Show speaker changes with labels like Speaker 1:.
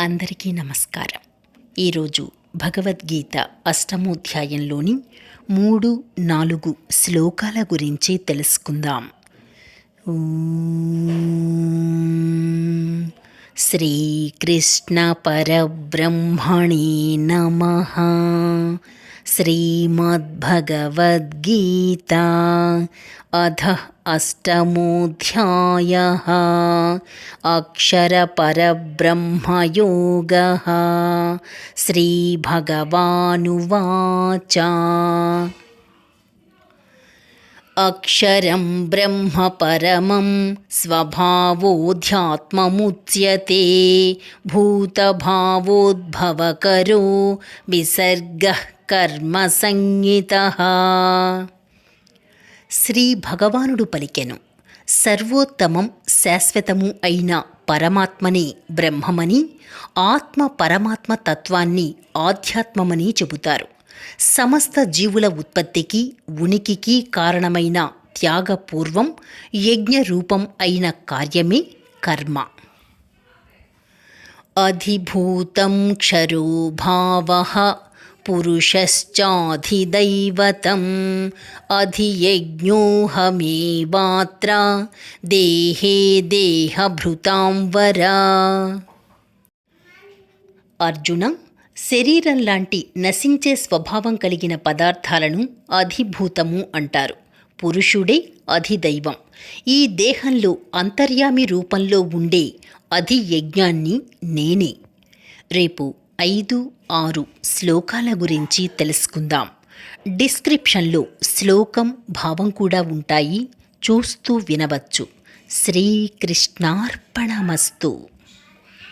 Speaker 1: అందరికీ నమస్కారం. ఈరోజు భగవద్గీత అష్టమోధ్యాయంలోని మూడు నాలుగు శ్లోకాల గురించి తెలుసుకుందాం. श्रीकृष्णपरब्रह्मणे नमः। श्रीमद्भगवद्गीता अधः अष्टमोऽध्यायः। अक्षरपरब्रह्मयोगः। श्रीभगवानुवाच। అక్షరం బ్రహ్మ పరమం స్వభావోధ్యాత్మముచ్యతే భూతభావోద్భవకరో విసర్గ కర్మ సంహిత శ్రీ భగవానుడు పలికెను సర్వోత్తమం శాశ్వతము అయిన పరమాత్మనే బ్రహ్మమని ఆత్మ పరమాత్మ తత్వాన్ని ఆధ్యాత్మమని చెబుతారు సమస్త జీవుల ఉత్పత్తికి ఉనికికి కారణమైన త్యాగపూర్వం యజ్ఞరూపం అయిన కార్యమే కర్మ. అధిభూతం క్షరో భావ పురుషశ్చాధిదైవతం అధియజ్ఞోహమేవాత్ర దేహే దేహభృతాం వరా అర్జున శరీరం లాంటి నశించే స్వభావం కలిగిన పదార్థాలను అధిభూతము అంటారు. పురుషుడే అధిదైవం. ఈ దేహంలో అంతర్యామి రూపంలో ఉండే అధియజ్ఞాన్ని నేనే. రేపు ఐదు ఆరు శ్లోకాల గురించి తెలుసుకుందాం. డిస్క్రిప్షన్లో శ్లోకం భావం కూడా ఉంటాయి. చూస్తూ వినవచ్చు. శ్రీకృష్ణార్పణమస్తు.